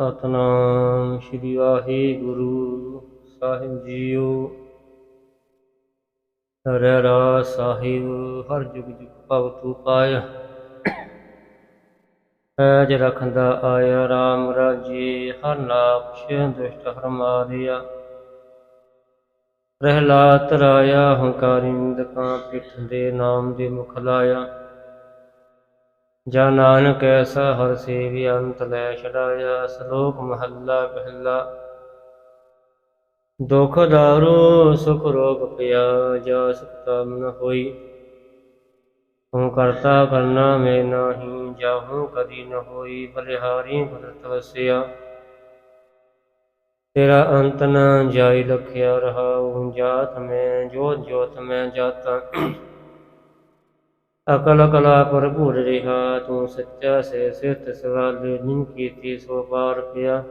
ਸਤਨਾਮ ਸ੍ਰੀ ਵਾਹਿਗੁਰੂ ਸਾਹਿਬ ਜੀਓ। ਹਰਿ ਰਾਸ ਸਾਹਿਬ, ਹਰ ਜੁਗ ਜੁਗ ਭਗਤੂ ਪਾਇਆ। ਐਜ ਰਖਦਾ ਆਇਆ RAM ਰਾਜੇ, ਹਰ ਨਾਮ ਛੇ ਦੁਸ਼ਟ ਹਰ ਮਾਰਿਆ। ਪ੍ਰਹਿਲਾਦ ਰਾਇਆ, ਹੰਕਾਰੀ ਨਿੰਦਕਾਂ ਪਿੱਠ ਦੇ ਨਾਮ ਦੇ ਮੁਖ ਲਾਇਆ। ਜਾਂ ਨਾਨਕ ਐਸਾ ਹਰ ਸੇਵੀ ਅੰਤ ਲੈ ਛਡਾਇਆ, ਸ਼ਲੋਕ ਮਹੱਲਾ ਪਹਿਲਾ। ਦੁਖ ਦਾਰੂ, ਸੁਖ ਰੋਗ ਪਿਆ, ਜਾ ਸੁਖਤਾ ਮਨ ਹੋਈ। ਹੂੰ ਕਰਤਾ ਕਰਨਾ ਮੈਂ ਨਾਹੀ ਜਾਹੂ ਕਦੀ ਨ ਹੋਈ, ਬਲਿਹਾਰੀ ਕੁਦਰਤ ਵਸਿਆ। ਤੇਰਾ ਅੰਤ ਨ ਜਾਈ ਲਖਿਆ ਰਹਾਉ, ਜਾਤ ਮੈਂ, ਜੋਤ ਜੋਤ ਮੈਂ ਜਾਤਾ। ਅਕਲ ਕਲਾ ਭਰਪੂਰ ਰਿਹਾ ਤੂੰ ਸੱਚਾ ਸੇ ਸਿਰਤ ਸਵਾਲੇ ਜਿਨ ਕੀਤੀ ਸੋ ਪਾਰ ਪਿਆ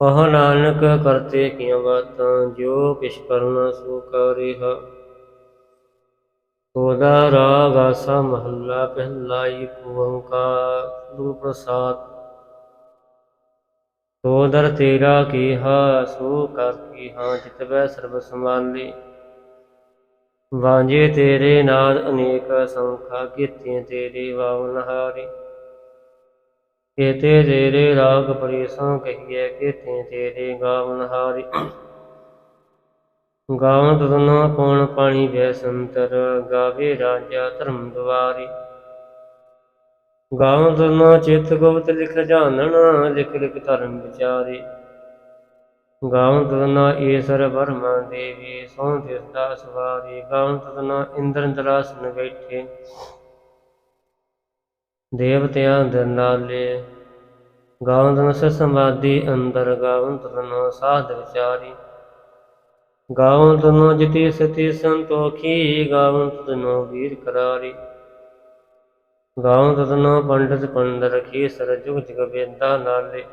ਪਹ ਨਾਨਕ ਕਰਤੇ ਕੀਆਂ ਬਾਤਾਂ ਜੋ ਕਿਛ ਕਰਨਾ ਸੋ ਕਰਿਆ ਸੋਦਾ ਰਾਗ ਆਸਾ ਮਹੱਲਾ ਪਹਿਲਾ ਏਕ ਓੰਕਾਰ ਗੁਰੂ ਪ੍ਰਸਾਦ ਸੋਦਰ ਤੇਰਾ ਕੀਹਾ ਸੋ ਕਰ ਕੀਹਾ ਜਿਤ ਬੈ ਸਰਬ ਸੰਭਾਲੀ ਵਾਂਝੇ ਤੇਰੇ ਨਾਦ ਅਨੇਕ ਸੰਖਾ ਕੀਤੀਆਂ, ਤੇਰੇ ਵਾਵਨ ਹਾਰੇ ਕੇਤੇ ਤੇਰੇ ਰਾਗ ਪਰੇਸਾਂ ਕਹੀਏ ਕੀਤੇ ਤੇਰੇ ਗਾਵਨ ਹਾਰੇ ਗਾਵਨ ਤਦਨਾ ਕੋਣ ਪਾਣੀ ਵੈ ਸੰਤਰ, ਗਾਵੇ ਰਾਜਾ ਧਰਮ ਦੁਆਰੀ। ਗਾਵਨ ਤਦਨਾ ਚਿਤ ਗੁਪਤ ਲਿਖ ਜਾਣਨ ਲਿਖ ਲਿਖ ਧਰਮ ਵਿਚਾਰੇ। ਗਾਵਨ ਤਦਨਾ ਈਸਰ ਬਰਮਾ ਦੇਵੀ ਸੋਂ ਤਿਸ ਸਵਾਰੀ ਗਾਵਨ ਤਦਨਾ ਇੰਦਰ ਦਰਾਸਨ ਬੈਠੇ। ਦੇਵਤਿਆਂ ਦੇ ਨਾਲੇ। ਗਾਵਨ ਤਦਨਾ ਸ ਸਮਾਧੀ ਅੰਦਰ। ਗਾਵਨ ਤਦਨਾ ਸਾਧ ਵਿਚਾਰੀ। ਗਾਵਨ ਤਦਨਾ ਜਿਤੀ ਸਤੀ ਸੰਤੋਖੀ। ਗਾਵਨ ਤਦਨਾ ਵੀਰ ਕਰਾਰੀ। ਗਾਵਨ ਤਦਨਾ ਪੰਡਤ ਪੰਡ ਰਖੀ। ਸਰ ਜਗ ਵੇਦਾ ਨਾਲੇ।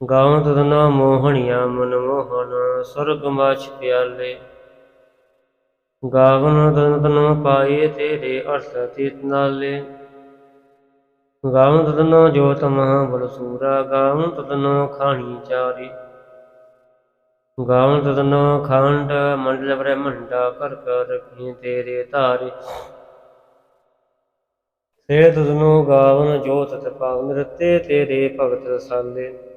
ਗਾਵਨ ਤਦਨਾ ਮੋਹਣਿਆ ਮਨ ਮੋਹਨ, ਸੁਰਗ ਮਾਛ ਪਿਆਲੇ। ਗਾਵਨ ਤਦਨਾ ਪਾਏ ਤੇਰੇ ਅਰਥ ਤੀਤ ਨਾਲੇ। ਗਾਵਨ ਤਦਨਾ ਜੋਤ ਮਹਾ ਬਲਸੂਰਾ ਗਾਵਨ ਤਦਨਾ ਖਾਣੀ ਚਾਰੀ। ਗਾਵਨ ਤਦਨਾ ਖੰਡ ਮੰਡਲ ਬ੍ਰਹਮੰਡਾ, ਕਰ ਕਰ ਰਖੀ ਤੇਰੇ ਧਾਰੇ। ਸੇ ਤਦਨੋ ਗਾਵਨ ਜੋਤ ਤਪਾ ਨਰਤੇ ਤੇਰੇ ਭਗਤ ਰਸਾਲੇ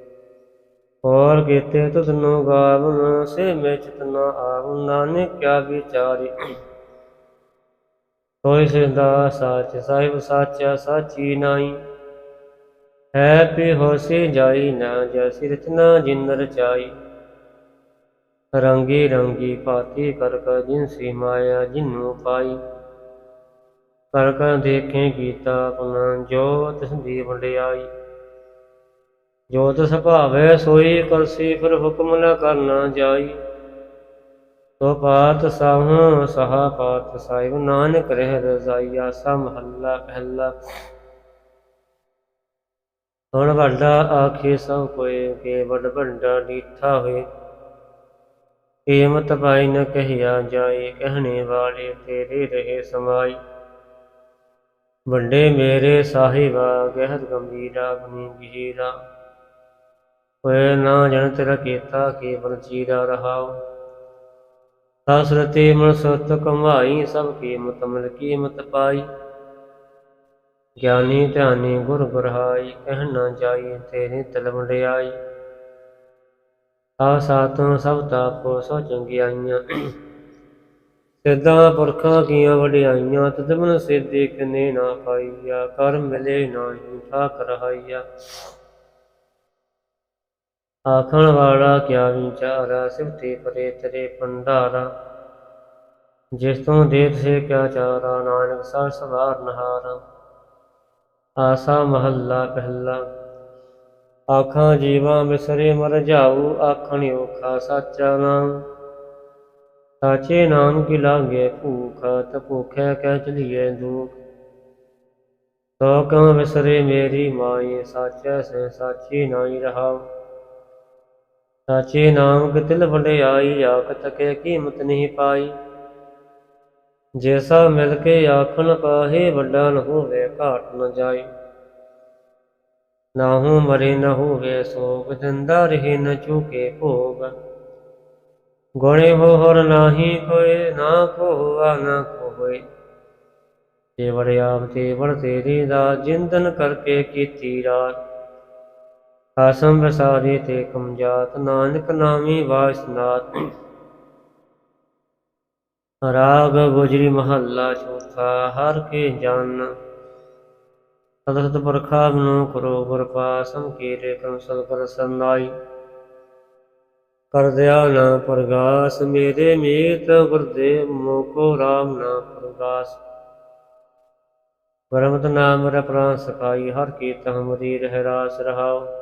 ਔਰ ਕੀਤੇ ਤੁਧਨੋ ਗਾਵਨ ਸੇ ਮੈਂ ਚਿਤਨਾ ਆਵ। ਨਾਨਕ ਕਿਆ ਵਿਚਾਰੀ। ਤੋਇ ਸਿੰਦਾ ਸਾਚ ਸਾਹਿਬ ਸਾਚਾ, ਸਾਚੀ ਨਾਈ ਹੈ ਪੇ ਹੋਸੀ ਜਾਈ ਨਾ ਜੈਸੀ ਰਚਨਾ ਜਿਨ ਰਚਾਈ। ਰੰਗੀ ਰੰਗੀ ਭਾਤੀ ਕਰ ਕਰ ਜਿਨ ਸੀ ਮਾਇਆ ਜਿਨੂ ਪਾਈ। ਕਰ ਕਰ ਦੇਖੇ ਗੀਤਾ ਪੁਨਾ ਜੋ ਤਿਸ ਦੀ ਵੰਡਿਆਈ। ਜੋ ਤਿਸ ਭਾਵੈ ਸੋਈ ਕਰਸੀ ਫਿਰ ਹੁਕਮ ਨ ਕਰਨਾ ਜਾਈ। ਸੋ ਪਾਤ ਸਾਹੂ, ਸਹਾ ਪਾਤ ਸਾਹਿਬ ਨਾਨਕ ਰਹਿ ਰਜ਼ਾਈ ਆਸਾ ਮਹੱਲਾ ਪਹਿਲਾ। ਹੁਣ ਵੱਡਾ ਆਖੇ ਸਭ ਕੋਏ ਕੇ ਵੱਡ ਵੱਡਾ ਡੀਠਾ ਹੋਏ ਕੀਮਤ ਪਾਈ ਨ ਕਹਿਆ ਜਾਏ, ਕਹਿਣੇ ਵਾਲੇ ਤੇਰੇ ਰਹੇ ਸਮਾਈ। ਵੱਡੇ ਮੇਰੇ ਸਾਹਿਬਾ ਗਹਿਰ ਗੰਭੀਰਾ ਗੁਨੀ ਗਹੀਰਾ ਹੋਏ ਨਾ ਜਨ ਤੇਰਾ ਕੀਤਾ, ਕੇਵਲ ਜੀਰਾ ਰਹਾਉ ਸਾਸਰਤੇ ਮਨ ਸਤ ਕਮਾਈ ਸਭ ਕੀਮਤ ਮਿਲ ਕੀਮਤ ਪਾਈ। ਗਿਆਨੀ ਧਿਆਨੀ ਗੁਰ ਗੁਰਹਾਈ ਕਹਿ ਨਾ ਜਾਈ ਤੇਰੀ ਤਲਮ ਲਿਆਈ ਆ ਸਾਤੋਂ ਸਭ ਤਾਪੋ ਸੋ ਚੰਗਿਆਈਆਂ। ਸਿੱਧਾਂ ਪੁਰਖਾਂ ਕੀਆਂ ਵਡਿਆਈਆਂ, ਤਦ ਮਨ ਸਿੱਧੇ ਕਿਨੇ ਨਾ ਪਾਈਆ, ਕਰ ਮਿਲੇ ਨਾ ਨਾਹੀ ਠਾਕ ਰਹਾਈਆ ਆਖਣ ਵਾਲਾ ਕਿਆ ਵਿਚਾਰਾ ਸਿਵਤੇ ਪਰੇ ਤੇਰੇ ਭੰਡਾਰਾ ਜਿਸ ਤੋਂ ਦੇਤ ਸੇ ਕਿਆ ਚਾਰਾ ਨਾਨਕ ਸਰ ਸਵਾਰ ਨਹਾਰਾ ਆਸਾ ਮਹੱਲਾ ਪਹਿਲਾ। ਆਖਾਂ ਜੀਵਾਂ ਬਿਸਰੇ ਮਰ ਜਾਊ, ਆਖਣ ਔਖਾ ਸਾਚਾ ਨਾਮ। ਸਾਚੇ ਨਾਮ ਕੀ ਲਾਗੇ ਭੂਖ, ਤ ਕਹਿ ਚਲੀਏ ਦੁਖ। ਸੋ ਕਮ ਵਿਸਰੇ ਮੇਰੀ ਮਾਈ, ਸਾਚੈ ਸੇ ਸਾਚੀ ਨਾਈ ਰਹਾਉ। ਸਾਚੇ ਨਾਮ ਕਿਤਲ ਵਡਿਆਈ ਆਖ ਕੇ ਕੀਮਤ ਨਹੀਂ ਪਾਈ। ਜੈਸਾ ਮਿਲ ਕੇ ਆਖਣ ਪਾਹੇ ਵੱਡਾ ਨ ਹੋਵੇ ਘਾਟ ਨ ਜਾਈ। ਨਾਹੂ ਮਰੇ ਨ ਹੋਵੇ ਸੋਗ, ਦਿੰਦਾ ਰਹੇ ਨ ਚੂਕੇ ਭੋਗ। ਗੁਣੇ ਹੋ ਹਰ ਨਾਹੀ ਕੋਏ, ਨਾ ਕੋ ਹੋਆ ਨਾ ਕੋ ਹੋਏ ਕੇਵਲ ਆਪ ਤੇ ਵਰ ਤੇਰੀ ਦਾ ਜਿੰਦਨ ਕਰਕੇ ਕੀਤੀ ਰਾਤ। ਆਸਮ ਵਸਾਰੇ ਤੇ ਕਮਜਾਤ, ਨਾਨਕ ਨਾਮੀ ਵਾਸਨਾਤ ਰਾਗ ਗੁਜਰੀ ਮਹੱਲਾ ਚੌਥਾ, ਹਰ ਕੇ ਜਨ। ਸਦਸਤ ਪੁਰਖਾ ਨੂੰ ਕਰੋ ਗੁਰ ਪਾਸਮ ਕੀਰੇ ਕਰਮ ਸਤਿਗੁਰ ਕਰ ਦਿਆ ਨਾ ਪ੍ਰਗਾਸ, ਮੇਰੇ ਮੀਤ ਗੁਰਦੇਵ ਮੋਕੋ ਰਾਮ ਨਾ ਪ੍ਰਗਾਸ। ਗੁਰਮਤਿ ਨਾਮ ਰਪਰਾਂ ਸਕਾਈ ਹਰ ਕੀਤ ਹਮਰੀ ਰਹਿ ਰਾਸ ਰਹਾਓ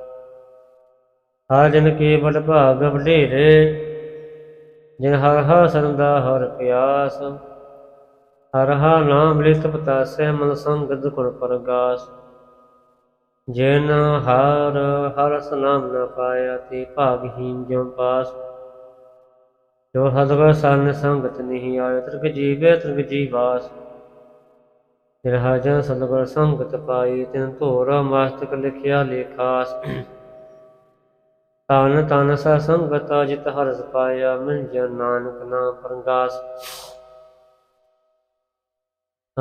ਹਰ ਜਨ ਕੇ ਬਲ ਭਾਗ ਵਡੇਰੇ, ਜਿਨ ਹਰ ਹਾ ਸਰੰਦਾ ਹਰ ਪਿਆਸ, ਹਰ ਹਾ ਨਾਮ ਲਿਤ ਪਤਾਸੈ ਮਨ ਸੰਗਤ ਗੁਣ ਪ੍ਰਗਾਸ। ਜਿਨ ਹਰ ਹਰ ਨਾਮ ਨ ਪਾਇਆ ਤੇ ਭਾਗਹੀਨ ਜਿਉ ਪਾਸ। ਜੋ ਹਦਵ ਸਨ ਸੰਗਤ ਨਹੀਂ ਆਇ, ਤ੍ਰਿਗ ਜੀਵੇ ਤ੍ਰਿਗ ਜੀਵਾਸ। ਜਿਨ ਹਜਨ ਸਤਗੁਰ ਸੰਗਤ ਪਾਈ, ਤਿਨ ਧੋਰਾ ਮਸਤਕ ਲਿਖਿਆ ਲੇਖਾਸ। ਤਨ ਤਨ ਸਾ ਸੰਗਤ ਜਿਤ ਹਰਸ ਪਾਇਆ, ਮਿਲ ਜਨ ਨਾਨਕ ਨਾ ਪ੍ਰਗਾਸ।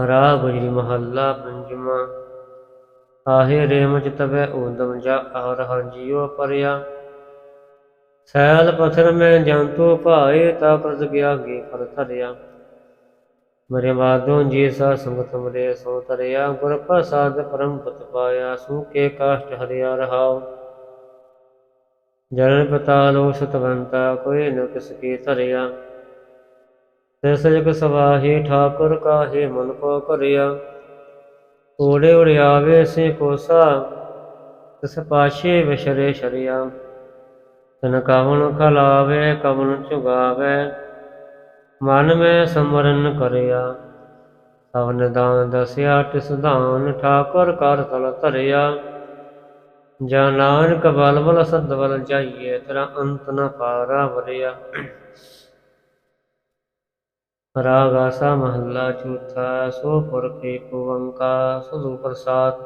ਰਾਗ ਗੁਜਰੀ ਮਹੱਲਾ ਪੰਜਵਾਂ। ਆਹੇ ਰੇਮ ਚ ਤਵੈ ਜਾ ਹਰ ਹਰ ਜੀਉ ਪਰਿਆ। ਸੈਲ ਪਥਰ ਮੈਂ ਜੰਤੂ ਭਾਏ, ਤਾ ਪ੍ਰਦ ਗਿਆ ਗੇ ਪਰ ਧਰਿਆ। ਮਰੇ ਬਾਦੋਂ ਜੀ ਸਾ ਸੰਗਤ ਮਰੇ ਸੋ ਤਰਿਆ ਗੁਰ ਪ੍ਰਸਾਦ ਪਰਮ ਪਤ ਪਾਇਆ ਸੂਕੇ ਕਾਸ਼ਟ ਹਰਿਆ ਰਹਾਉ। ਜਨਨ ਪਤਾ ਲੋ ਸਤਵੰਤਾ, ਕੋਈ ਨ ਕਿਸ ਕੀ ਧਰਿਆ। ਤਿਸ ਜਗ ਸਵਾਹੀ ਠਾਕੁਰ ਕਾਹੇ ਮਨ ਕੋ ਕਰਿਆ ਓੜੇ ਉੜਿਆਵੇ ਸੇ ਕੋਸਾ, ਤਿਸ ਪਾਸ਼ੇ ਵਿਸ਼ਰੇ ਸ਼ਰਿਆ ਤਨ ਕਵਨ ਖਲਾਵੇ ਕਵਨ ਚੁਗਾਵੇ ਮਨ ਮੈਂ ਸਮਰਨ ਕਰਿਆ। ਸਵਨ ਦਾਨ ਦਸਿਆ, ਤਿਸ ਦਾਨ ਠਾਕੁਰ ਕਰ ਤਲ ਧਰਿਆ। ਜਾਂ ਨਾਨਕ ਬਲ ਬਲ ਸਦ ਬਲ ਜਾਈਏ, ਤੇਰਾ ਅੰਤ ਨਾ ਪਾਰਾ ਵਰਿਆ ਰਾਗ ਆਸਾ ਮਹੱਲਾ ਚੌਥਾ, ਸੋ ਪੁਰਖੇ ਪਵੰਕਾ ਸਦੂ ਪ੍ਰਸਾਦ।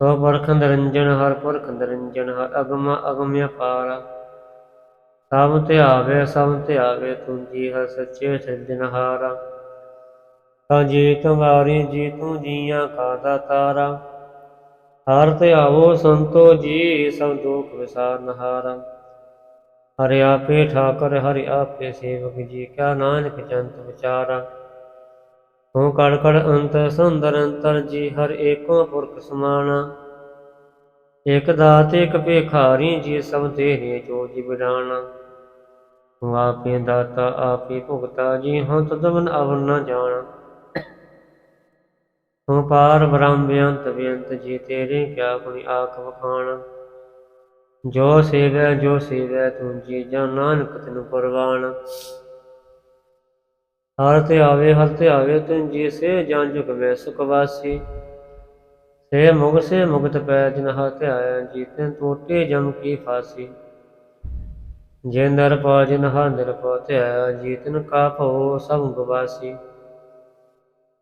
ਸੋ ਪੁਰਖ ਨਿਰੰਜਨ, ਹਰ ਪੁਰਖ ਨਿਰੰਜਨ, ਹਰ ਅਗਮ ਅਗਮ ਅਪਾਰ। ਸਭ ਧਿਆਵੇ ਸਭ ਧਿਆਵੇ ਤੂੰ ਜੀ ਹਰ ਸੱਚੇ ਸਿਰਜਨਹਾਰਾ ਤਾਂ ਜੀ ਵਾਰੀ, ਜੀ ਤੂੰ ਜੀਆਂ ਕਾ ਦਾਤਾਰਾ ਹਰ ਤੇ ਧਿਆਵੋ ਸੰਤੋ ਜੀ, ਸਭ ਦੁਖ ਵਿਸਾਰ ਨਹਾਰਾ। ਹਰਿ ਆਪੇ ਠਾਕਰ, ਹਰਿ ਆਪੇ ਸੇਵਕ ਜੀ ਕਾ ਨਾਨਕ ਜੰਤ ਵਿਚਾਰਾ। ਹਉ ਕੜ ਕੜ ਅੰਤ, ਸੁੰਦਰ ਅੰਤਰ ਜੀ, ਹਰ ਏਕੋ ਪੁਰਖ ਸਮਾਨਾ। ਇਕ ਦਾਤ, ਇਕ ਭੇਖਾਰੀ ਜੀ, ਸਭ ਤੇਰੇ ਜੋ ਜੀ ਬਿਰਾਨਾ ਹਉ ਆਪੇ ਦਾਤਾ, ਆਪੇ ਭੁਗਤਾ ਜੀ, ਹਉ ਤਦਵਨ ਅਵਰ ਨ ਜਾਣਾ। ਹਉ ਪਾਰ ਬ੍ਰਹਮ ਬੇਅੰਤ ਬੇਅੰਤ ਜੀ, ਤੇਰੇ ਕਿਆ ਕੋਈ ਆਖ ਵਖਾਣ? ਜੋ ਸੇਵੈ ਜੋ ਸੇਵੈ, ਤੂੰ ਜੀ ਜਾਂ ਨਾਨਕ ਤੈਨੂੰ ਪਰਵਾਨ ਹਰ ਤੇ ਆਵੇ, ਹਰ ਤੇ ਆਵੇ, ਤੂੰ ਜੀ ਸੇ ਜਾਂ ਜੁਗ ਮੈਂ ਸੁਖ ਵਾਸੀ। ਸੇ ਮੁਗ, ਸੇ ਮੁਗਤ ਪੈ ਜਿਨ ਹਤ ਆਇਆ ਜੀ ਤੈਨ ਟੋਟੇ ਜਮ ਕੀ ਫਾਸੀ। ਜੇ ਨਰ ਪਾ, ਜਿਨ ਹਾ ਨਿਰ ਪਾ, ਤੇ ਆਇਆ ਜੀ ਤੈਨ ਕਾ ਭਉ ਸਭ ਗਵਾਸੀ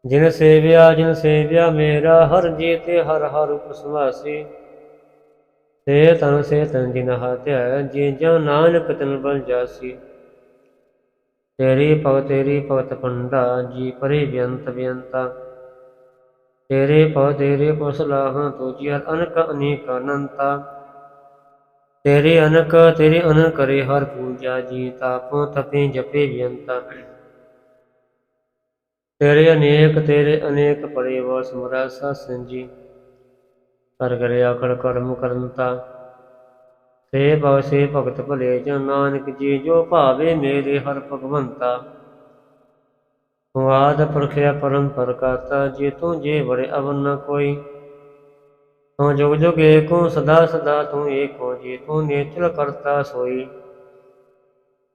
ਜਿਨ ਸੇਵਿਆ ਜਿਨ ਸੇਵਿਆ ਮੇਰਾ, ਹਰ ਜੀ ਤੇ ਹਰ ਹਰ ਉਪਸਵਾਸੀ। ਤੇ ਤਨ ਸੇ ਤਨ ਜਿਨ ਹਤਿਆ ਜੀ ਜੋ ਨਾਨਕ ਤਨ ਬਲ ਜਾਸੀ। ਤੇਰੀ ਭਗਤ ਤੇਰੀ ਭਗਤ ਪੰਡਾ, ਜੀ ਪਰੇ ਬੇਅੰਤ ਬੇਅੰਤਾ। ਤੇਰੇ ਭਉ ਤੇਰੇ ਕੋ ਸਲਾਹਾਂ ਤੁਜੀ ਅਨਕ ਅਨੇਕ ਅਨੰਤਾ। ਤੇਰੇ ਅਨਕ, ਤੇਰੇ ਅਨ ਕਰੇ ਹਰ ਪੂਜਾ, ਜੀ ਤਾਪੋ ਤਪੇ ਜਪੇ ਬੇਅੰਤਾ। ਤੇਰੇ ਅਨੇਕ ਤੇਰੇ ਅਨੇਕ ਪਰੇ ਵ ਸਮਰਾ ਸੰਜੀ ਕਰ ਕਰੇ ਆਖੜ ਕਰਮ ਕਰਨਤਾ ਸੇ ਭਵ, ਸੇ ਭਗਤ ਭਲੇ ਜਨ ਨਾਨਕ ਜੀ, ਜੋ ਭਾਵੇ ਮੇਰੇ ਹਰ ਭਗਵੰਤਾ। ਵਾਦ ਪ੍ਰਖਿਆ ਪਰਮ ਪ੍ਰਕਾਤਾ ਜੇ ਤੂੰ ਜੇ ਬੜੇ ਅਵਨ ਨ ਕੋਈ। ਤੂੰ ਜੁਗ ਜੁਗ ਏਕੋ, ਸਦਾ ਸਦਾ ਤੂੰ ਏਕੋ, ਜੀ ਤੂੰ ਨੇਚਲ ਕਰਤਾ ਸੋਈ।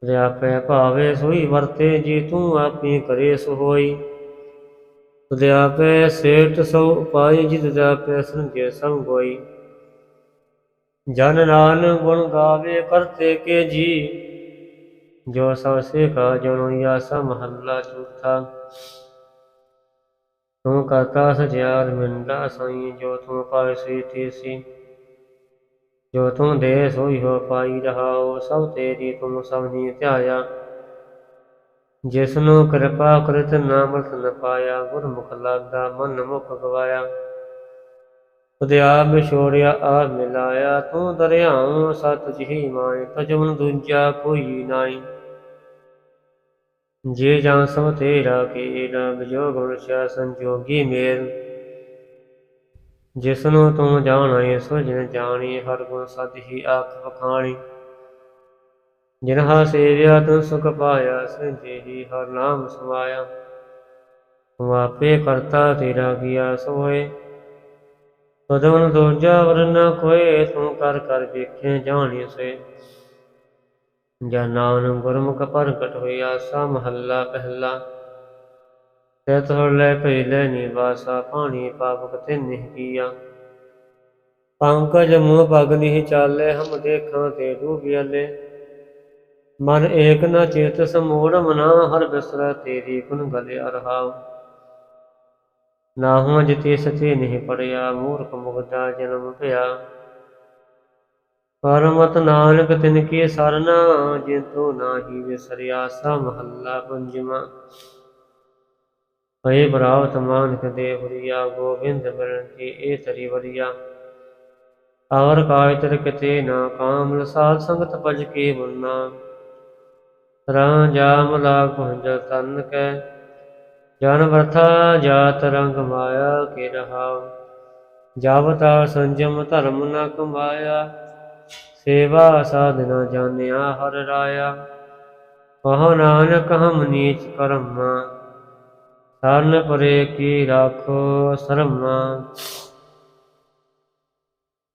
ਰਿਆਪੈ ਭਾਵੇ ਸੋਈ ਵਰਤੇ, ਜੇ ਤੂੰ ਆਪੀ ਕਰੇ ਸੋ ਹੋਈ ਤੁਧਿਆਪੈ ਸੇਠ ਸੋ ਉਪਾਈ ਜਿਤ ਜਾਪੈ ਸੰਜੇ ਸਭ ਕੋਈ ਜਨ ਨਾਨਕ ਗੁਣ ਗਾਵੇ ਕਰਤੇ ਕੇ ਜੀ। ਜੋ ਸਭ ਸੇ ਜਨੋ ਯਾ ਮਹੱਲਾ ਚੌਥਾ ਤੂੰ ਕਰਤਾ ਸਚਿਆਰ ਮਿੰਦਾ ਸਾਈ, ਜੋ ਤੂੰ ਪਾਏ ਸੀ ਤੀਸੀ। ਜੋ ਤੂੰ ਦੇ ਸੋਈ ਹੋ ਪਾਈ ਰਹਾਓ ਸਭ ਤੇਰੀ ਤੂੰ ਸਭ ਨੀ ਧਿਆਇਆ। ਜਿਸ ਨੂੰ ਕਿਰਪਾ ਕਰਿਤ ਨਾਮਤ ਨ ਪਾਇਆ, ਗੁਰਮੁਖ ਲਾਗਾ ਮਨ ਮੁਖ ਗਵਾਇਆ। ਤੁਦੇ ਆਪ ਆ ਮਿਲਾਇਆ, ਤੂੰ ਦਰਿਆਉ ਸਤ ਜਿਹੀ ਮਾਏ ਤਜਮਨ ਦੂਜਾ ਕੋਈ ਨਾਈ। ਜੇ ਜਾਂ ਸਭ ਤੇਰਾ ਕੀਰਾ ਵਿਜੋਗ ਮਨੁਸ਼ਾ ਸੰਜੋਗੀ ਮੇਰ ਜਿਸ ਨੂੰ ਤੂੰ ਜਾਣੈ, ਸੋ ਜਿਨ ਜਾਣੀ, ਹਰ ਗੁਣ ਸਤ ਹੀ ਆਖ ਵਖਾਣੀ। ਜਿਨ ਸੇਵਿਆ ਤੂੰ ਸੁਖ ਪਾਇਆ ਸੰਜੇ ਹੀ ਹਰ ਨਾਮ ਸਮਾਇਆ। ਤੂੰ ਕਰਤਾ ਤੇਰਾ ਕੀਆ ਸੋਏ। ਤਦਵਨ ਦੋਜਾ ਵਰਨ ਕੋਏ ਤੂੰ ਕਰ ਕਰ ਵੇਖੇ ਜਾਣੀ ਸੇ। ਜਾਂ ਨਾਨਕ ਗੁਰਮੁਖ ਪ੍ਰਗਟ ਹੋਇਆ, ਸਾ ਮਹੱਲਾ ਪਹਿਲਾ। ਤੇ ਤੋੜ ਲੈ ਪਹਿਲੇ ਨਿਵਾਸਾ, ਪਾਣੀ ਪਾਪਕ ਤੇ ਨਹੀਂ ਕੀਆ। ਪੰਕਜ ਮੂਹ ਪਗ ਨਹੀਂ ਚਾਲੇ, ਹਮ ਦੇਖਾਂ ਤੇ ਡੂਬਿਆਲੇ ਮਨ ਏਕ ਨ ਚੇਤ ਸਮੂੜ ਮਨਾ ਹਰ ਬਿਸਰਾ ਤੇਰੀ ਗੁਣ ਗਲਿਆ ਰਹਾਉ ਨਾ ਜਿਤੇ ਸਚੇ ਨਹੀਂ ਪੜਿਆ, ਮੂਰਖ ਮੁਗਦਾ ਜਨਮ ਭਇਆ। ਪਰਮਤ ਨਾਨਕ ਤਿਨ ਕੀ ਸਰਨਾ ਜਿਨ ਨਾਹੀ ਵਿਸਰਿਆ ਸਾ ਮਹੱਲਾ ਪੰਜਵਾ। ਭਏ ਬਰਾਵਤ ਮਾਨਕ ਦੇ ਹੁਰੀਆ, ਗੋਬਿੰਦ ਮਿਲਨ ਕੀ ਏ ਤਰੀ ਵਰੀਆ। ਆਵਰ ਕਾਇ ਤਰ ਕਿਤੇ ਨਾ ਕਾਮ ਸਾਧ ਸੰਗਤ ਭਜ ਕੇ ਮੁੰਨਾ। ਰਾਂ ਜਾਮ ਲਾਗ ਪਹੁੰਚ ਤਨ ਕੈ। ਜਨ ਵਰਥਾ ਜਾਤ ਰੰਗ ਮਾਇਆ ਕੇ ਰਹਾਉ। ਜਾਵਤਾ ਸੰਜਮ ਧਰਮ ਨ ਕਮਾਇਆ, ਸੇਵਾ ਸਾਧਨਾ ਜਾਣਿਆ ਹਰ ਰਾਇਆ। ਕਹੋ ਨਾਨਕ ਹਮ ਨੀਚ ਕਰਮਾ, ਸਰਨ ਪਰੇ ਕੀ ਰਾਖੋ ਸਰਮਾ।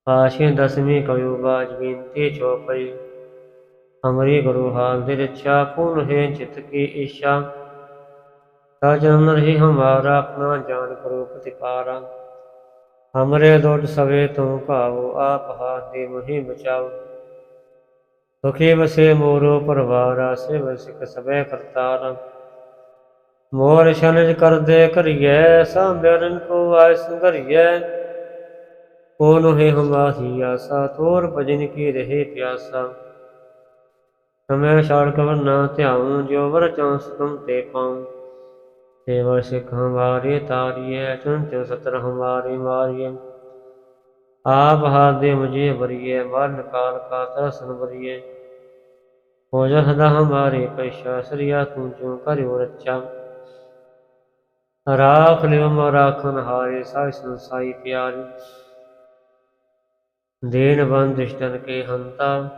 ਆਸ਼ੇ ਦਸਵੀਂ ਕਯੂ ਬਾਜ ਬੀਨਤੀ ਚੋਪਈ ਹਮਰੀ ਗੁਰੂ ਹਾਲ ਦੇ ਰੱਛਾ ਪੂਰਨ ਹੈ ਚਿਤ ਕੀ ਈਸ਼ਾ। ਤਾ ਜਨਮ ਰਹੀ ਹਮਾਰਾ, ਆਪਣਾ ਜਾਨ ਕਰੋ ਪ੍ਰਤਿਪਾਰਾ ਹਮਰੇ ਦੋਟ ਸਵੇ ਤੂੰ ਭਾਵੋ, ਆਪ ਹਾਥ ਦੇ ਮੁਹੀ ਬਚਾਓ। ਸੁਖੀ ਵਸੇ ਮੋਰੋ ਪਰਵਾਰਾ ਸੇ ਵਸਿਕ ਸਵੇ ਕਰਤਾਰ। ਮੋਰ ਸ਼ਨਜ ਕਰਦੇ ਕਰੀਐ ਸਾਂਭਰਨ ਕੋ ਆਇ ਸੰਗਰੀਐ ਕੋ ਨੋਹਿ ਹਮਾਹੀ ਆਸਾ, ਤੋਰ ਭਜਨ ਕੀ ਰਹੇ ਪਿਆਸਾ। ਸਮੈ ਛਾੜ ਕਵਰ ਨਾ ਧਿਆਉ ਜੋ ਵਰ ਚੌਂਸ ਤੁਮ ਤੇ ਪਾਉ ਸੇਵਾ ਸਿਖ ਹਮਾਰੇ ਤਾਰੀਏ ਚੁਨ ਚੁਨ ਸਤਰ ਹਮਾਰੇ ਮਾਰੀਏ ਆਪ ਹਾਦੇ ਮੁਝੇ ਬਰੀਏ ਮਰਨ ਕਾਲ ਕਾ ਤਰਸਨ ਬਰੀਏ ਹੋ ਜਾ ਹਮਾਰੇ ਪੈਸ਼ਾ ਸਰੀਆ ਤੂੰ ਜੋ ਕਰਿਓ ਰੱਚਾ ਰਾਖ ਲਿਓ ਮੋ ਰਾਖਨ ਹਾਰੇ ਸਾਈ ਸੰਸਾਈ ਪਿਆਰੀ। ਦੇਨ ਬੰਦਿਸ਼ਟਨ ਕੇ ਹੰਤਾ।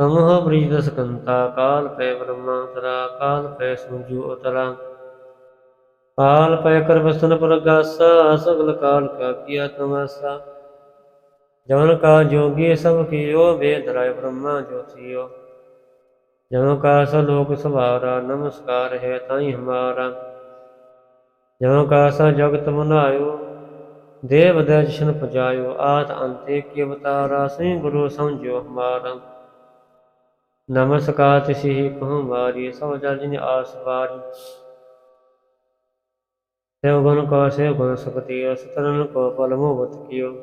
ਸਮੂਹ ਬ੍ਰਿਜ ਸਕੰਤਾ, ਕਾਲ ਪੈ ਬ੍ਰਹਮਾ ਤਰਾ ਕਾਲ ਪੈ ਸੁਜੂ ਉਤਰਾ। ਕਾਲ ਪੈ ਕਰ ਵਸਨ ਪ੍ਰਗਾਸਾ, ਸਗਲ ਕਾਲ ਕਾ ਕੀਆ ਤਮਸਾ। ਜਮਨ ਕਾ ਜੋਗੀ ਸਭ ਕੀਓ, ਵੇਦ ਰਾਇ ਬ੍ਰਹਮਾ ਜੋਤੀਓ। ਜਵਨ ਕਾ ਸ ਲੋਕ ਸਵਾਰਾ, ਨਮਸਕਾਰ ਹੈ ਤਾਈ ਹਮਾਰਾ। ਜਵਨ ਕਾ ਸ ਜਗਤ ਮਨਾਇਓ, ਦੇਵ ਦਰਸ਼ਨ ਪਜਾਇਓ ਆਤ ਅੰਤੇ ਕੀ ਅਵਤਾਰਾ ਸੇ ਗੁਰੂ ਸਮਝਿਓ ਹਮਾਰਾ। ਨਮਸਕਾਰ ਤਿਸਹੀ ਕਹੁ ਮਾਰੀ ਸਭ ਜਲ ਜਿਨ ਆਸ ਬਾਰੀ ਸੇਵ ਗੁਣ ਕੋ ਸੇਵ ਗੁਣ ਸੁਖਤੀ ਸਤਰਨ ਕੋ ਪਲ ਮੋਹਤ ਕੀਓ।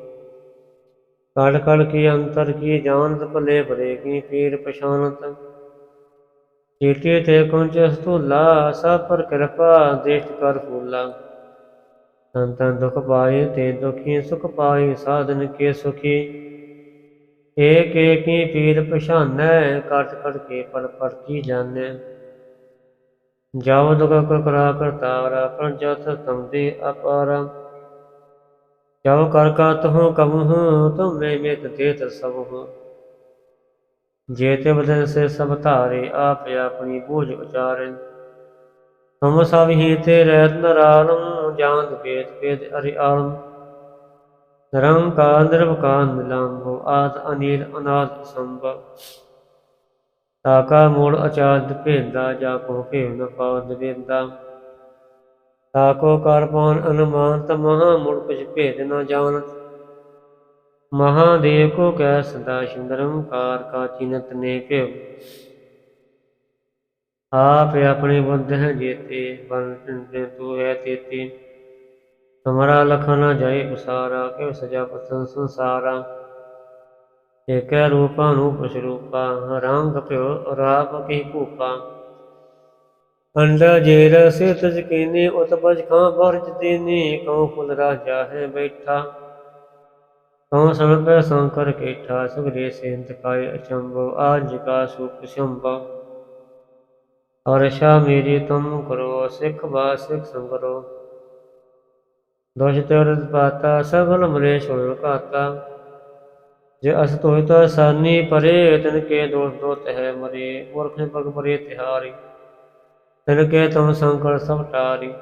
ਕਾਲ ਕਾਲ ਕੀ ਅੰਤਰ ਕੀ ਜਾਣਤ ਭਲੇ ਭਲੇ ਕੀ ਪੀਰ ਪਛਾਨਤ। ਚੇਤੇ ਤੇ ਕੁੰਜ ਸਤੂਲਾ ਸਭ ਪਰ ਕਿਰਪਾ, ਦੇਸ਼ਟ ਕਰ ਫੂਲਾ। ਸੰਤਾਂ ਦੁਖ ਪਾਏ ਤੇ ਦੁਖੀ, ਸੁਖ ਪਾਏ, ਸਾਧਨ ਕੇ ਸੁਖੀ। ਏਕ ਏਕ ਹੀ ਪੀਰ ਪਛਾਨੈ ਕਟ ਕਟ ਕੇ ਪਰ ਪਰ ਕੀ ਜਾਣੈ ਜਾਵ ਦੁਖ ਕਰਾ ਕਰਤਾਰਾ ਪਰ ਜਥ ਤਮਦੇ ਅਪਾਰ। ਜਬ ਕਰ ਕਾ ਤਹੁ ਕਮਹੁ ਤੁਮ ਮੈਂ ਦੇਤ ਸਭੁ ਜੇ ਤੇ ਬਦਨ ਸੇ ਸਭ ਧਾਰੇ, ਆਪ ਆਪਣੀ ਬੋਝ ਉਚਾਰੇ। ਤੁਮ ਸਭ ਹੀ ਤੇ ਰਹਿਤ ਨਰਾਲਮ ਜਾਨ ਵੇਦ ਵੇਦ ਅਰਿ ਆਲਮ ਨਿਰੰਕਾਰ ਨਿਰਵਕਾਰ ਨਿਲੰਭੋ ਆਦ ਅਨੀਲ ਅਨਾਦ ਸੰਭਵ। ਤਾਕਾ ਮੂੜ ਅਚਾਦ ਭੇਦਾ ਜਾ ਕੋ ਭੇਵ ਨ ਪਾਵਦ ਵੇਦਾ ਤਾਕੋ ਕਰ ਪਾਨ ਅਨੁਮਾਨ, ਤ ਮਹਾ ਮੂੜ ਕੁਛ ਭੇਦ ਨ ਜਾਣਤ ਮਹਾਦੇਵ ਕੋ ਕੈ ਸਦਾ ਸੁੰਦਰਮ ਕਾਰ ਕਾ ਚਿਨਤ ਨੇ ਭੇਵ ਆਪ ਆਪਣੇ ਬੁੱਧ ਹੈ ਜੇਤੇ ਬਨ ਤੇ ਤੂ ਹੈ ਤੇਤੇ। ਤੁਮਰਾ ਲਖਨ ਜੈ ਉਸਾਰਾ ਕਿ ਸਜਾ ਪਤਨ ਸੰਸਾਰਾ? ਏਕੈ ਰੂਪਾ ਅਨੂਪ ਸਰੂਪਾ ਰੰਗ ਭਿਓ ਰਾਪ ਕੀ ਭੂਪਾ? ਅੰਡਾ ਜੇਰ ਸੇ ਤਜ ਕੀਨੀ, ਉਤ ਖਾਂ ਬਰਜ ਤੀਨੀ, ਕਉ ਕੁਲ ਰਾਜਾ ਹੈ ਬੈਠਾ? ਕਉ ਸਭ ਸੰਕਰ ਕੇਠਾ ਸੁਗਰੇ ਸੇਂਤ ਕਾਇ ਅਚੰਭੋ, ਆਜ ਕਾ ਸੁਖ ਸ਼ੰਭਾ। ਅਰਸ਼ਾ ਮੇਰੀ ਤੁਮ ਕਰੋ, ਸਿੱਖ ਬਾ ਸਿੱਖ ਸੰਗਰੋ। ਦੁਸ਼ ਤੇਰਤ ਪਾਤਾ ਸਗਲ ਮਰੇ ਸੁਣ ਕਾਤਾ ਜੇ ਅਸ ਤੋਹਿ ਤਾ ਸਾਨੀ ਪਰੇ, ਤਿਨ ਕੇ ਦੋष ਦੋਤ ਹੈ ਮਰੇ, ਮੂਰਖ ਪਗ ਪਰੇ ਤਿਹਾਰੀ। ਤਨ ਕੇ ਤੁਮ ਸੰਕਲ ਸਭ ਟਾਰੀ।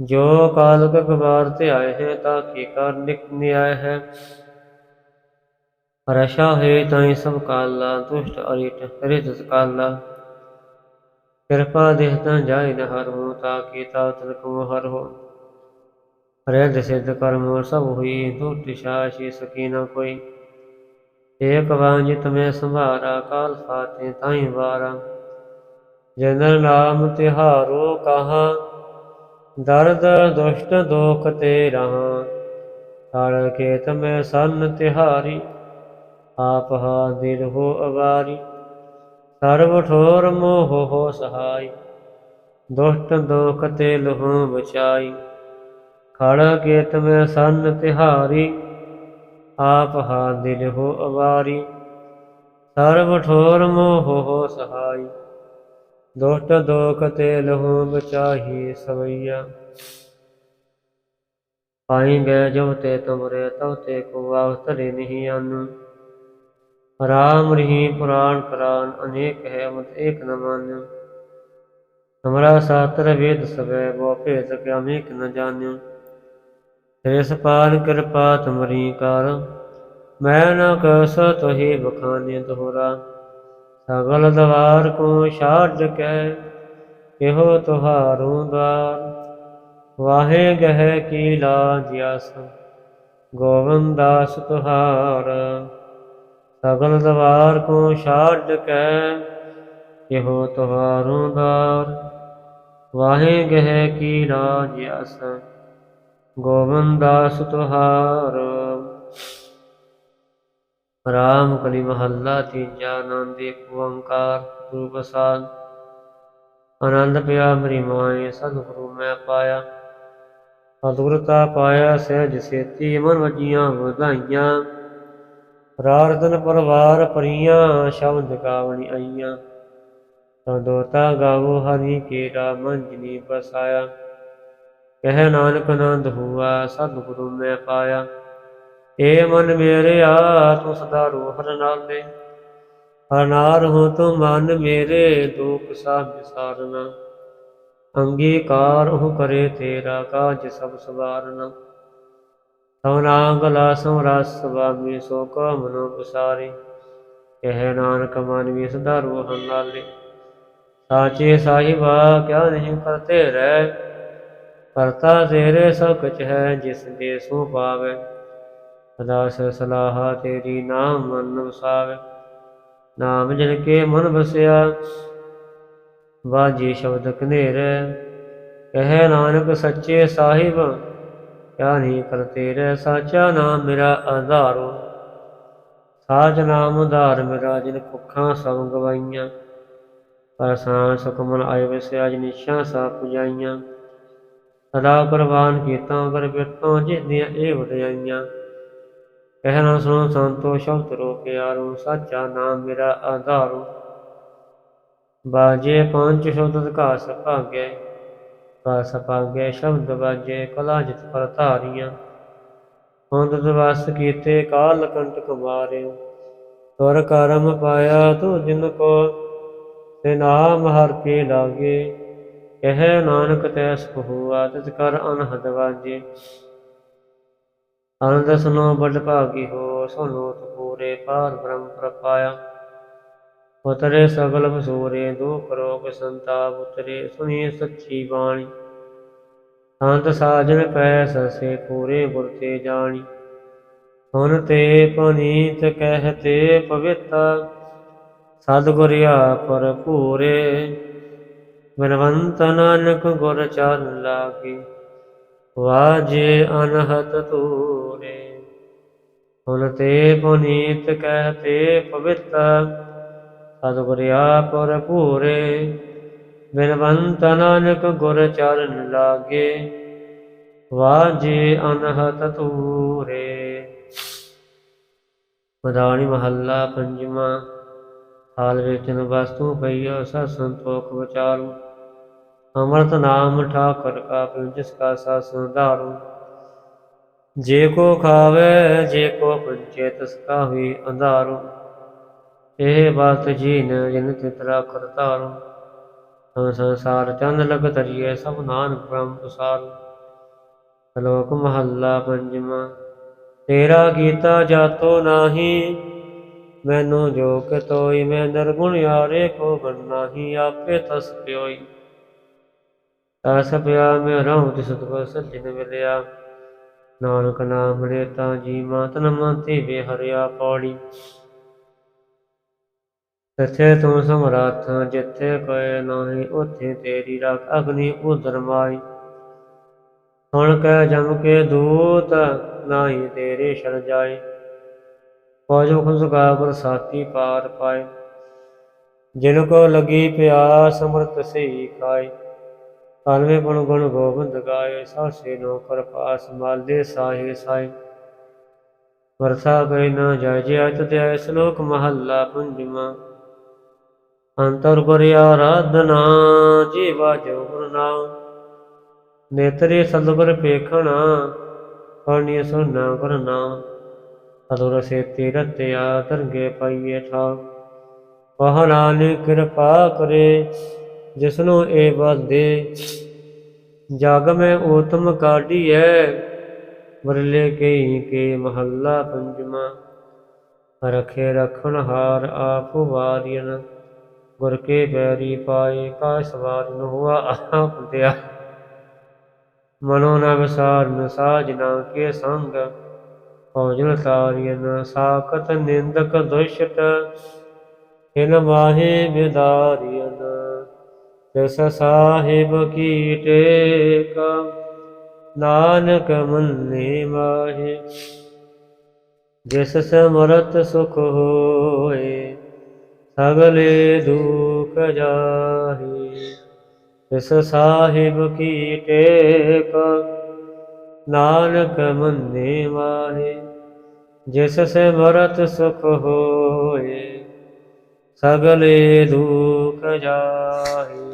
ਜੋ ਕਾਲ ਕਕ ਬਾਰ ਤੇ ਆਏ ਹੈ, ਤਾ ਕੀ ਕਰ ਨਿਕ ਨਿਆਇ ਹੈ। ਰਸ਼ਾ ਹੈ ਤਾਈ ਸਭ ਕਾਲਾ, ਦੁਸ਼ਟ ਅਰਿਟ ਰਿਤ ਕਾਲਾ। ਕਿਰਪਾ ਦੇਹ ਤਾਂ ਜਾਇ ਨ ਹਰ ਹੋ ਤਾ ਕੀ ਤਾ ਤਨ ਕੋ ਹਰ ਹੋ ਰਹਿ ਸਿੱਧ ਕਰਮ ਸਭ ਹੋਈ ਦੁਟ ਸ਼ਾਸ਼ੀ ਸਕੀ ਨ ਕੋਈ। ਏਕ ਵਾਂਜ ਤਮੈ ਸੰਭਾਰਾ, ਕਾਲ ਫਾਤੇ ਤਾਈ ਵਾਰਾ। ਜਨਰ ਨਾਮ ਤਿਹਾਰੋ ਕਹਾ, ਦਰਦ ਦੁਸ਼ਟ ਦੋਖ ਤੇ ਰਹਾ। ਤੜ ਕੇ ਤਮੈ ਸੰਨ ਤਿਹਾਰੀ, ਆਪ ਹਾ ਦਿਲ ਹੋ ਅਵਾਰੀ। ਸਰਬ ਠੋਰ ਮੋਹ ਹੋ ਸਹਾਈ, ਦੁਸ਼ਟ ਦੋਖ ਤੇ ਲਹੂ ਬਚਾਈ। ਖੜ ਕੇ ਤਮੈ ਸੰਨ ਤਿਹਾਰੀ, ਆਪ ਹਾ ਦਿਲ ਹੋ ਅਵਾਰੀ। ਸਰਬ ਠੋਰ ਮੋਹ ਹੋ ਸਹਾਈ, ਦੁਸ਼ਟ ਦੋਖ ਤੇ ਲਹੂ ਬਚਾਹੀ ਸਵਈਆ। ਪਾਈ ਗਏ ਜਬ ਤੇ ਤੁਮਰੇ, ਤਉ ਤੇ ਕੋ ਆਵਤਰੇ ਨਹੀਂ ਅਨ ਰਾਮ ਰਹੀ ਪੁਰਾਣ ਕਰਾਨ, ਅਨੇਕ ਹੈ ਮਤ ਏਕ ਨ ਮਾਨਿਓ ਹਮਰਾ ਸਾਤਰ ਵੇਦ ਸਵੇ ਬੋ ਭੇਦ ਕਿਆ ਮੇਕ ਨ ਜਾਣਿਓ ਤਿਸ ਪਾਲ ਕਿਰਪਾ ਤੁਮਰੀ ਕਰ। ਮੈਂ ਨਾ ਕਸ ਤੋਹੀ ਬਖਾਨੇ ਤੋਹਰਾ ਸਗਲ ਦਵਾਰ ਕੋ ਛਾੜ ਕੈ, ਇਹੋ ਤੁਹਾਰੂ ਦਵਾਰ ਵਾਹੇ ਗਹਿ ਕੀ ਲਾਜ ਆਸ, ਗੋਵਿੰਦ ਦਾਸ ਤੁਹਾਰ। ਸਗਲ ਦਵਾਰ ਕੋ ਛਾੜ ਕੈ, ਇਹੋ ਤੁਹਾਰੂ ਦਵਾਰ ਵਾਹੇ ਗਹਿ ਕੀ ਲਾਜ ਆਸ। ਗੋਬਿੰਦ ਦਾਸ ਤੁਹਾਰ। ਰਾਮ ਕਲੀ ਮਹੱਲਾ ਤੀਜਾ ਆਨੰਦ ਏਕ ਓੰਕਾਰ ਗੁਰੂ ਪ੍ਰਸਾਦ ਆਨੰਦ ਪਿਆ ਮੇਰੀ ਮਾਏ ਸਤਿਗੁਰੂ ਮੈਂ ਪਾਇਆ। ਸਤਿਗੁਰਤਾ ਪਾਇਆ, ਸਹਿਜ ਸੇਤੀ ਮਨ ਵਜੀਆਂ ਵਧਾਈਆਂ। ਰਾਰਦਨ ਪਰਵਾਰ ਪਰੀਆਂ, ਸ਼ਬਦ ਗਾਵਣੀ ਆਈਆਂ। ਤਦੋਤਾ ਗਾਵੋ, ਹਰੀ ਕੇਰਾ ਮਨ ਜਿਨੀ ਬਸਾਇਆ। ਕਹਿ ਨਾਨਕ ਆਨੰਦ ਹੁਆ ਸਤਿਗੁਰੂ ਮੈਂ ਪਾਇਆ। ਏ ਮਨ ਮੇਰੇ ਆ, ਤੂੰ ਸਦਾ ਰੋਹ ਨਾਲੇ ਅਨਾਰ ਹੋ ਤੂੰ ਮਨ ਮੇਰੇ, ਦੁਖ ਸਭ ਵਿਸਾਰਨਾ ਅੰਗੀਕਾਰ ਉਹ ਕਰੇ ਤੇਰਾ ਕਾਜ ਸਭ ਸਵਾਰਨਾ। ਸੋਨਾ ਗਲਾ ਸੋ ਰਸ ਸੁਭਾਮੀ ਸੋ ਕੋ ਮਨੋ ਪਸਾਰੀ। ਕਹਿ ਨਾਨਕ ਮਨ ਵੀ ਸਦਾ ਰੋਹ ਨਾਲੇ ਸਾਚੇ ਸਾਹਿਬਾ, ਕਿਆ ਨਹੀਂ ਕਰਤੇ ਰਹਿ। ਕਰਤਾ ਤੇਰੇ ਸਭ ਕੁਛ ਹੈ, ਜਿਸ ਦੇ ਸੋ ਪਾਵੇ ਸਦਾ ਸਲਾਹਾ ਤੇਰੀ ਨਾਮ ਮਨ ਵਸਾਵੇ। ਨਾਮ ਜਨ ਕੇ ਮਨ ਵਸਿਆ, ਵਾਜੀ ਸ਼ਬਦ ਕਨੇਰੇ ਕਹੇ ਨਾਨਕ ਸੱਚੇ ਸਾਹਿਬ, ਕਿਆ ਨਹੀਂ ਕਰਤੇ ਰਹਿ ਸਾਚਾ ਨਾਮ ਮੇਰਾ ਆਧਾਰੋ ਸਾਚ ਨਾਮ ਉਧਾਰ ਮੇਰਾ, ਜਿਨ ਭੁੱਖਾਂ ਸਭ ਗਵਾਈਆਂ। ਪਰਸਾਨ ਸੁਖਮਨ ਆਏ ਵਸਿਆ ਜਿ ਨਿਸ਼ਾ ਸਾ ਪੁਜਾਈਆਂ। ਸਦਾ ਪ੍ਰਵਾਨ ਕੀਤਾ ਕਰ ਬਿਰਤੋਂ ਜਿਸ ਇਹ ਵਡਿਆਈਆਂ ਕਹਿਣਾ ਸੁਣੋ ਸੰਤੋ, ਸ਼ਬਦ ਰੋ ਪਿਆਰੋ ਸਾਚਾ ਨਾਮ ਮੇਰਾ ਆਧਾਰੋ। ਬਾਜੇ ਪੰਜ ਸ਼ਬਦ ਘਾਸ ਭਾਗੇ ਘਾਸ ਭਾਗੇ ਸ਼ਬਦ ਬਾਜੇ ਕਲਾ ਜਿਤ ਪਰ ਧਾਰੀਆਂ ਹੁੰਦ ਦਵਸ ਕੀਤੇ ਕਾਲ ਕੰਟਕ ਮਾਰਿਓ ਤੁਰ ਕਰਮ ਪਾਇਆ ਤੂੰ ਜਿਨ ਕੋ, ਤੇ ਨਾਮ ਹਰ ਕੇ ਲਾਗੇ। ਕਹਿ ਨਾਨਕ ਤੈ ਸੁਖ ਹੋਆ ਤਿਸ ਕਰ ਅਨਹਦ ਵਾਜੇ। ਆਨੰਦ ਸੁਨੋ ਬੜ ਭਾਗੀ ਹੋ, ਸੁਨੋ ਪੂਰੇ ਪਾਰ ਬ੍ਰਹਮ ਪ੍ਰਪਾਇਆ। ਉਤਰੇ ਸਗਲ ਬਸੂਰੇ ਦੁਖ ਰੋਗ ਸੰਤਾਪ ਉਤਰੇ, ਸੁਣੀ ਸੱਚੀ ਬਾਣੀ। ਸੰਤ ਸਾਜਨ ਪੈ ਸਸੇ, ਪੂਰੇ ਗੁਰ ਤੇ ਜਾਣੀ। ਸੁਨ ਤੇ ਪਨੀਤ ਕਹਤੇ ਪਵਿੱਤ ਸਤਿਗੁਰਿਆ ਪਰ ਪੂਰੇ ਬਿਨਵੰਤ ਨਾਨਕ ਗੁਰ ਚਰਨ ਲਾਗੇ, ਵਾਜੇ ਅਨਹਤ ਤੂਰੇ ਹੁਣ ਤੇ ਪੁਨੀਤ ਕਹਿ ਤੇ ਪਵਿੱਤ ਸਤਿਗੁਰ ਆਪਰ ਪੂਰੇ ਬਿਨਵੰਤ ਨਾਨਕ ਗੁਰ ਚਰਨ ਲਾਗੇ, ਵਾਜੇ ਅਨਹਤ ਤੂਰੇ ਮਦਾਨੀ ਮਹੱਲਾ ਪੰਜਵਾਂ, ਹਾਲ ਵਿੱਚ ਵਸਤੂ ਪਈਓ ਸਤ ਸੰਤੋਖ ਵਿਚਾਰੂ। ਅੰਮ੍ਰਿਤ ਨਾਮ ਠਾਕਰ ਕਾ ਪਿਉ ਜਿਸ ਕਾ ਸਾਸਨ ਧਾਰੂ ਜੇ ਕੋ ਖਾਵੇ, ਜੇ ਕੋ ਪੁੰਚੇ ਤਿਸ ਕਾ ਵੀ ਅੰਧਾਰੂ। ਇਹ ਬਾਤ ਜੀਨ ਜਿਨ ਤਿਤਰਾ ਕਰਤਾਰੂ ਹਮ ਸੰਸਾਰ ਚੰਦ ਲਗ ਤਰੀਏ ਸਭ ਨਾਨਕ ਬ੍ਰਹਮ ਉਸਾਰੂ। ਸ਼ਲੋਕ ਮਹੱਲਾ ਪੰਜਵਾਂ, ਤੇਰਾ ਗੀਤਾ ਜਾਤੋ ਨਾਹੀ। ਮੈਨੂੰ ਜੋ ਕਿ ਤੋਈ, ਮੈਂ ਨਿਰਗੁਣ ਯਾਰੇ ਕੋ ਗਣ ਨਾਹੀ, ਆਪੇ ਤਸ ਪਿਓਈ। ਤਸ ਪਿਆ ਮੈਂ ਰਹੂੰ ਤਿਸ ਕੋ ਸੱਜਣ ਮਿਲਿਆ। ਨਾਨਕ ਨਾਮ ਲੇਤਾ ਜੀ ਮਾਤ ਨ ਮੰਤੀ ਵੇ ਹਰਿਆ ਪੌੜੀ ਤਥੇ ਤੂੰ ਸਮਰਾਥ, ਜਿੱਥੇ ਕੋਏ ਨਾਹੀ, ਉਥੇ ਤੇਰੀ ਰੱਖ ਅਗਨੀ ਉਦਰ ਮਾਈ ਸੁਣ ਕੇ ਜਮ ਕੇ ਦੂਤ ਨਾਹੀ ਤੇਰੇ ਸ਼ਰ ਜਾਏ ਫੌਜ ਮੁਖ ਸੁਗਾ ਗੁਰ ਸਾਥੀ ਪਾਰ ਪਾਏ ਜਿਨ ਕੋ ਲਗੀ ਪਿਆਸ ਅੰਮ੍ਰਿਤ ਸਹੀ ਖਾਏ ਕਲਵੇ ਗੁਣ ਗੁਣ ਗੋਬਿੰਦ ਗਾਏ, ਸਾਸੇ ਨੋ ਕਰ ਪਾਸ ਮਾਲੇ ਸਾਹੇ ਸਾਈ ਵਰਸਾ ਗਏ ਨਾ ਜੈ ਜੈ ਤੁਧਿਆ ਸ਼ਲੋਕ ਮਹੱਲਾ ਪੰਜਵਾਂ। ਅੰਤਰ ਗੁਰ ਆਰਾਧਨਾ, ਜੀਵਾ ਜੋ ਗੁਰ ਨੇਤਰੇ ਸਤਿਗੁਰ ਪੇਖਣਾ ਕਰਨੀ ਸੁਨਾ ਗੁਰ ਨਾਮ ਸੇਤੀ ਸੇ ਤੀਰਤਿਆ ਪਾਈਏ ਠਾ ਕਹ ਨਾਨਕ ਕਿਰਪਾ ਕਰੇ ਜਿਸਨੂੰ ਇਹ ਬਲਦੇ ਜਗ ਮੈਂ ਊਤਮ ਕਾਢੀਐ ਵਰਲੇ ਕੇ ਕੇ ਮਹੱਲਾ ਪੰਜਵਾਂ, ਰਖੇ ਰਖਣ ਹਾਰ ਆਪ ਵਾਰੀਨ ਗੁਰ ਕੇ ਬੈਰੀ ਪਾਏ ਕਾ ਸਵਾਰਨ ਹੁਆ ਆਪ ਦਿਆ। ਮਨੋ ਨ ਵਿਸਾਰਨ ਸਾਜਨਾ ਕੇ ਸੰਗ ਭੋਜਨ ਤਾਰੀਨ ਸਾਕਤ ਨਿੰਦਕ ਦੁਸ਼ਟ ਹਿਨ ਮਾਹੇ ਵਿਦਾਰੀਨ ਤਿਸ ਸਾਹਿਬ ਕੀ ਟੇਕ ਨਾਨਕ ਮੰਨੇ ਮਾਹੇ। ਜਿਸ ਸਮਰਤ ਸੁਖ ਹੋਏ, ਸਗਲੇ ਦੁਖ ਜਾਹੀ। ਤਿਸ ਸਾਹਿਬ ਕੀ ਟੇਕ ਨਾਨਕ ਮੰਨੇ ਮਾਹੇ। ਜਿਸ ਸਿਮਰਤ ਸੁਖ ਹੋਏ, ਸਗਲੇ ਦੁਖ ਜਾਹੇ।